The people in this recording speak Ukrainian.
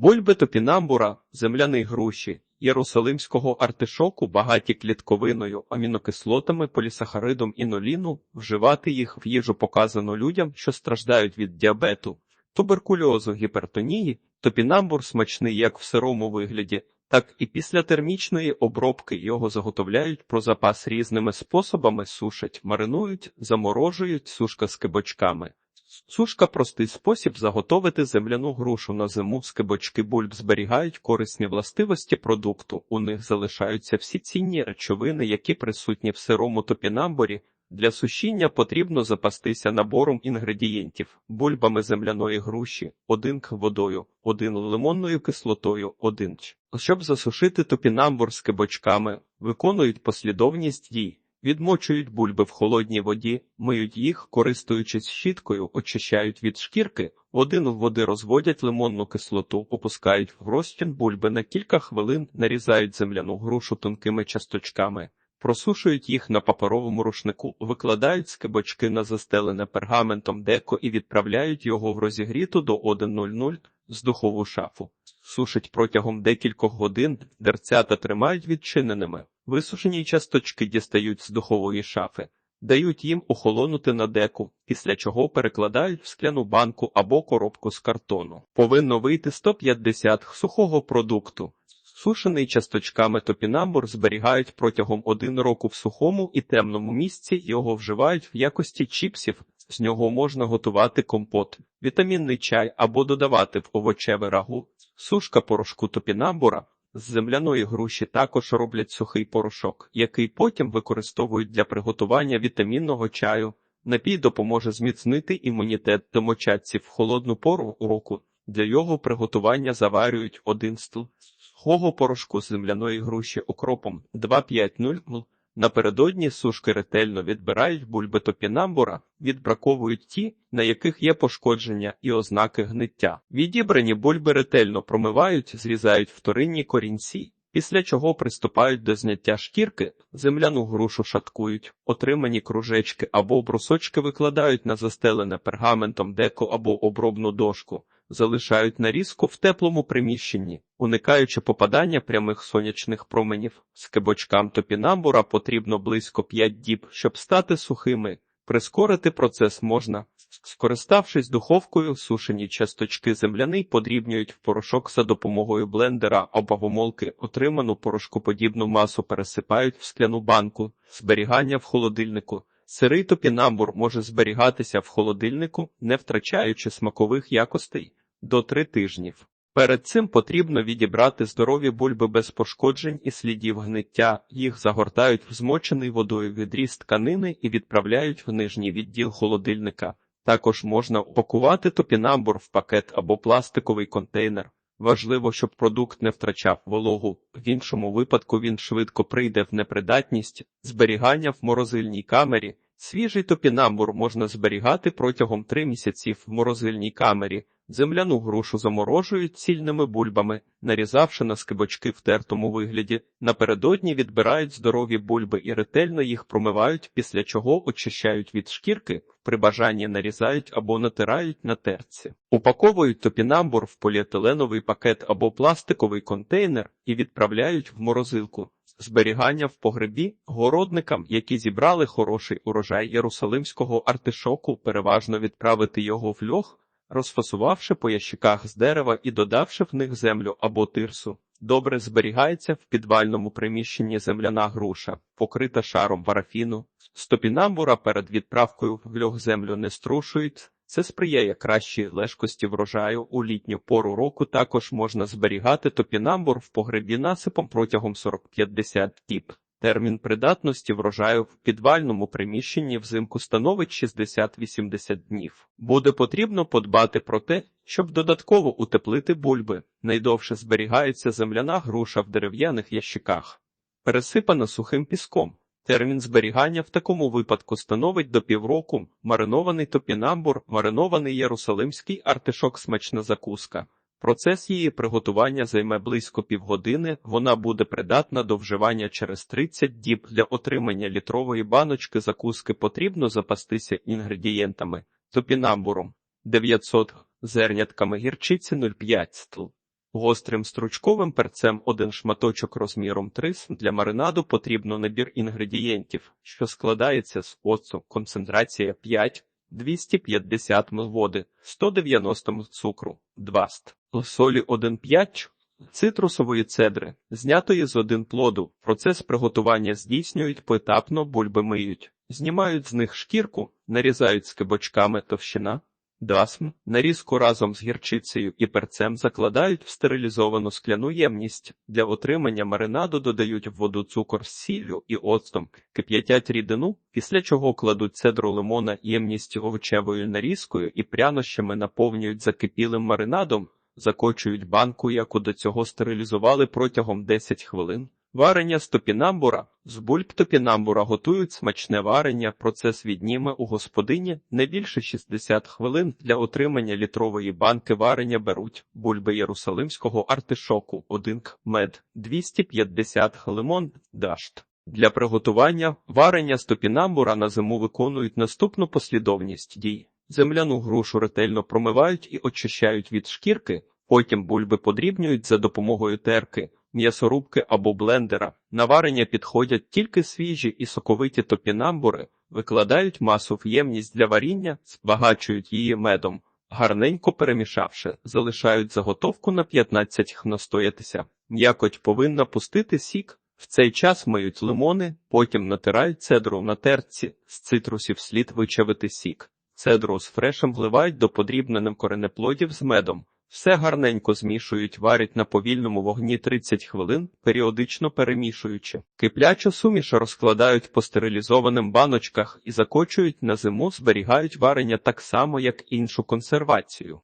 Бульби топінамбура, земляний груші, єрусалимського артишоку багаті клітковиною, амінокислотами, полісахаридом іноліну, вживати їх в їжу показано людям, що страждають від діабету, туберкульозу, гіпертонії, топінамбур смачний як в сирому вигляді, так і після термічної обробки його заготовляють про запас різними способами, сушать, маринують, заморожують, сушка з кибочками. Сушка простий спосіб заготовити земляну грушу на зиму. Скибочки бульб зберігають корисні властивості продукту. У них залишаються всі цінні речовини, які присутні в сирому топінамбурі. Для сушіння потрібно запастися набором інгредієнтів: бульбами земляної груші, один к водою, один лимонною кислотою, один ч. Щоб засушити топінамбур з виконують послідовність дій. Відмочують бульби в холодній воді, миють їх, користуючись щіткою, очищають від шкірки, в один в води розводять лимонну кислоту, опускають в розчин бульби на кілька хвилин, нарізають земляну грушу тонкими часточками, просушують їх на паперовому рушнику, викладають скибочки на застелене пергаментом деко і відправляють його в розігріту до 1.00 з духову шафу. Сушать протягом декількох годин, дерцята тримають відчиненими. Висушені часточки дістають з духової шафи, дають їм охолонути на деку, після чого перекладають в скляну банку або коробку з картону. Повинно вийти 150 сухого продукту. Сушений часточками топінамбур зберігають протягом один року в сухому і темному місці, його вживають в якості чіпсів, з нього можна готувати компот, вітамінний чай або додавати в овочеве рагу. Сушка порошку топінамбура з земляної груші також роблять сухий порошок, який потім використовують для приготування вітамінного чаю. Напій допоможе зміцнити імунітет домочадців в холодну пору року. Для його приготування заварюють один стл сухого порошку з земляної груші окропом 2,5-0 мл. Напередодні сушки ретельно відбирають бульби топінамбура, відбраковують ті, на яких є пошкодження і ознаки гниття. Відібрані бульби ретельно промивають, зрізають вторинні корінці, після чого приступають до зняття шкірки, земляну грушу шаткують, отримані кружечки або брусочки викладають на застелене пергаментом деко або обробну дошку. Залишають нарізку в теплому приміщенні, уникаючи попадання прямих сонячних променів. З кибочкам топінамбура потрібно близько 5 діб, щоб стати сухими. Прискорити процес можна. Скориставшись духовкою, сушені часточки земляний подрібнюють в порошок за допомогою блендера або бавомолки, отриману порошкоподібну масу пересипають в скляну банку, зберігання в холодильнику. Сирий топінамбур може зберігатися в холодильнику, не втрачаючи смакових якостей, до 3 тижнів. Перед цим потрібно відібрати здорові бульби без пошкоджень і слідів гниття, їх загортають в змочений водою відріз тканини і відправляють в нижній відділ холодильника. Також можна упакувати топінамбур в пакет або пластиковий контейнер. Важливо, щоб продукт не втрачав вологу, в іншому випадку він швидко прийде в непридатність, зберігання в морозильній камері. Свіжий топінамбур можна зберігати протягом 3 місяців в морозильній камері. Земляну грушу заморожують цільними бульбами, нарізавши на скибочки в тертому вигляді. Напередодні відбирають здорові бульби і ретельно їх промивають, після чого очищають від шкірки, при бажанні нарізають або натирають на терці. Упаковують топінамбур в поліетиленовий пакет або пластиковий контейнер і відправляють в морозилку. Зберігання в погребі городникам, які зібрали хороший урожай єрусалимського артишоку, переважно відправити його в льох розфасувавши по ящиках з дерева і додавши в них землю або тирсу. Добре зберігається в підвальному приміщенні земляна груша, покрита шаром парафіну. Стопінамбура перед відправкою в льох землю не струшують. Це сприяє кращій лежкості врожаю. У літню пору року також можна зберігати топінамбур в погребі насипом протягом 40-50 діб. Термін придатності врожаю в підвальному приміщенні взимку становить 60-80 днів. Буде потрібно подбати про те, щоб додатково утеплити бульби. Найдовше зберігається земляна груша в дерев'яних ящиках, пересипана сухим піском. Термін зберігання в такому випадку становить до півроку. Маринований топінамбур, маринований єрусалимський артишок смачна закуска. Процес її приготування займе близько півгодини, вона буде придатна до вживання через 30 діб. Для отримання літрової баночки закуски потрібно запастися інгредієнтами топінамбуром 900 зернятками гірчиці 0,5 стл, Гострим стручковим перцем один шматочок розміром 3 см. Для маринаду потрібно набір інгредієнтів, що складається з оцту, концентрація 5, 250 мл води, 190 мл цукру, 2 ст. солі 1,5 цитрусової цедри, знятої з один плоду. Процес приготування здійснюють поетапно, бульби миють, знімають з них шкірку, нарізають скибочками товщина. Дасм нарізку разом з гірчицею і перцем закладають в стерилізовану скляну ємність. Для отримання маринаду додають в воду цукор з сіллю і оцтом, кип'ятять рідину, після чого кладуть цедру лимона ємність овочевою нарізкою і прянощами наповнюють закипілим маринадом, закочують банку, яку до цього стерилізували протягом 10 хвилин. Варення з топінамбура. З бульб топінамбура готують смачне варення. Процес відніме у господині не більше 60 хвилин. Для отримання літрової банки варення беруть бульби єрусалимського артишоку, 1 к, мед, 250 г, лимон, дашт. Для приготування варення з топінамбура на зиму виконують наступну послідовність дій. Земляну грушу ретельно промивають і очищають від шкірки, потім бульби подрібнюють за допомогою терки м'ясорубки або блендера. На варення підходять тільки свіжі і соковиті топінамбури, викладають масу в ємність для варіння, збагачують її медом. Гарненько перемішавши, залишають заготовку на 15 х настоятися. М'якоть повинна пустити сік. В цей час миють лимони, потім натирають цедру на терці, з цитрусів слід вичавити сік. Цедру з фрешем вливають до подрібненим коренеплодів з медом. Все гарненько змішують, варять на повільному вогні 30 хвилин, періодично перемішуючи. Киплячу суміш розкладають по стерилізованим баночках і закочують на зиму, зберігають варення так само, як іншу консервацію.